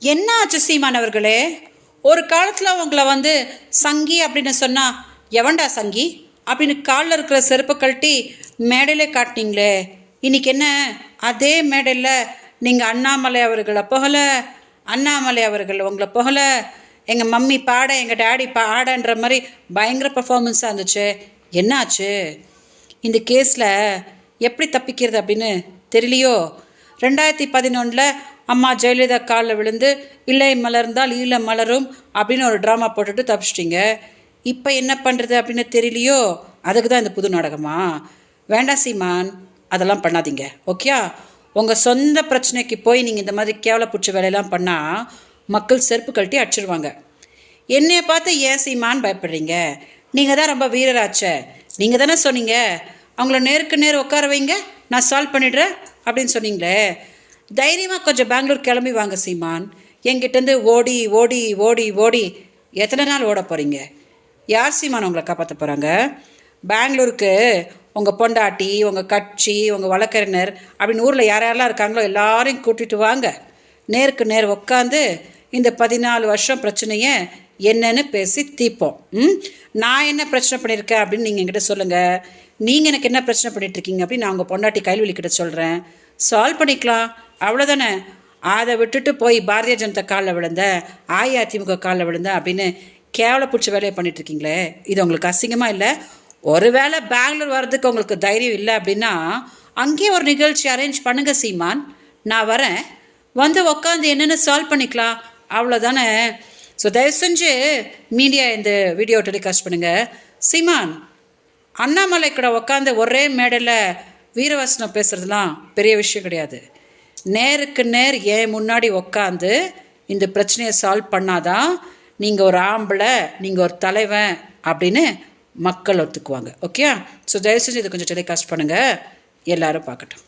என்ன ஆச்சு சீமானவர்களே ஒரு காலத்தில் உங்களை வந்து சங்கி அப்படின்னு சொன்னால் எவன்டா சங்கி? அப்படின்னு காலில் இருக்கிற செருப்பு கழட்டி மேடையிலே காட்டினீங்களே. இன்னைக்கு என்ன? அதே மேடையில் நீங்கள் அண்ணாமலை அவர்களை புகழ அண்ணாமலை அவர்கள் உங்களை புகழ எங்கள் மம்மி பாட எங்கள் டேடி பாடன்ற மாதிரி பயங்கர பர்ஃபார்மன்ஸாக இருந்துச்சு. என்னாச்சு? இந்த கேஸில் எப்படி தப்பிக்கிறது அப்படின்னு தெரியலையோ? ரெண்டாயிரத்தி பதினொன்றில் அம்மா ஜெயலலிதா காலில் விழுந்து இல்லை மலர்ந்தால் ஈழ மலரும் அப்படின்னு ஒரு ட்ராமா போட்டுட்டு தப்பிச்சிட்டிங்க. இப்போ என்ன பண்ணுறது அப்படின்னு தெரியலையோ? அதுக்கு தான் இந்த புது நாடகமா? வேண்டாம் சீமான் அதெல்லாம் பண்ணாதீங்க ஓகே உங்கள் சொந்த பிரச்சனைக்கு போய் நீங்கள் இந்த மாதிரி கேவல பிடிச்ச வேலையெல்லாம் பண்ணால் மக்கள் செருப்பு கழட்டி அடிச்சிருவாங்க. என்னைய பார்த்து ஏன் சீமான்னு பயப்படுறீங்க? நீங்கள் தான் ரொம்ப வீரராச்சே. நீங்கள் தானே சொன்னீங்க அவங்கள நேருக்கு நேர் உட்கார வைங்க நான் சால்வ் பண்ணிடுறேன் அப்படின்னு சொன்னீங்களே. தைரியமாக கொஞ்சம் பெங்களூர் கிளம்பி வாங்க சீமான். என்கிட்டேருந்து ஓடி ஓடி ஓடி ஓடி எத்தனை நாள் ஓட போகிறீங்க யார் சீமான் உங்களை காப்பாற்ற போகிறாங்க பெங்களூருக்கு உங்கள் பொண்டாட்டி உங்கள் கட்சி உங்கள் வழக்கறிஞர் அப்படின்னு ஊரில் யார் யாரெல்லாம் இருக்காங்களோ எல்லாரையும் கூட்டிகிட்டு வாங்க. நேருக்கு நேர் உட்காந்து இந்த பதினாலு வருஷம் பிரச்சனையை என்னன்னு பேசி தீர்ப்போம் ம்? நான் என்ன பிரச்சனை பண்ணியிருக்கேன் அப்படின்னு நீங்கள் என்கிட்ட சொல்லுங்கள் நீங்கள் எனக்கு என்ன பிரச்சனை பண்ணிகிட்ருக்கீங்க அப்படின்னு நான் உங்கள் பொண்டாட்டி கைல்வெளி சொல்கிறேன் சால்வ் பண்ணிக்கலாம். அவ்வளோதானே அதை விட்டுட்டு போய் பாரதிய ஜனதா காலில் விழுந்த அஇஅதிமுக காலில் விழுந்த அப்படின்னு கேவல பிடிச்ச வேலையை பண்ணிட்டு இருக்கீங்களே? இது உங்களுக்கு அசிங்கமாக இல்லை? ஒருவேளை பெங்களூர் வர்றதுக்கு உங்களுக்கு தைரியம் இல்லை அப்படின்னா அங்கேயே ஒரு நிகழ்ச்சி அரேஞ்ச் பண்ணுங்க சீமான். நான் வரேன். வந்து உக்காந்து என்னென்னு சால்வ் பண்ணிக்கலாம்? அவ்வளோதானே ஸோ தயவு செஞ்சு மீடியா இந்த வீடியோ டெலிகாஸ்ட் பண்ணுங்கள் சீமான் அண்ணாமலை கூட உக்காந்து ஒரே மேடையில் வீரவசனம் பேசுகிறதுலாம் பெரிய விஷயம் கிடையாது. நேருக்கு நேர் ஏன் முன்னாடி உக்காந்து இந்த பிரச்சனையை சால்வ் பண்ணாதான் நீங்கள் ஒரு ஆம்பளை நீங்கள் ஒரு தலைவன் அப்படின்னு மக்கள் ஒத்துக்குவாங்க. ஓகே ஸோ தயவு செஞ்சு இதை கொஞ்சம் டெலிகாஸ்ட் பண்ணுங்கள் எல்லாரும் பார்க்கட்டும்.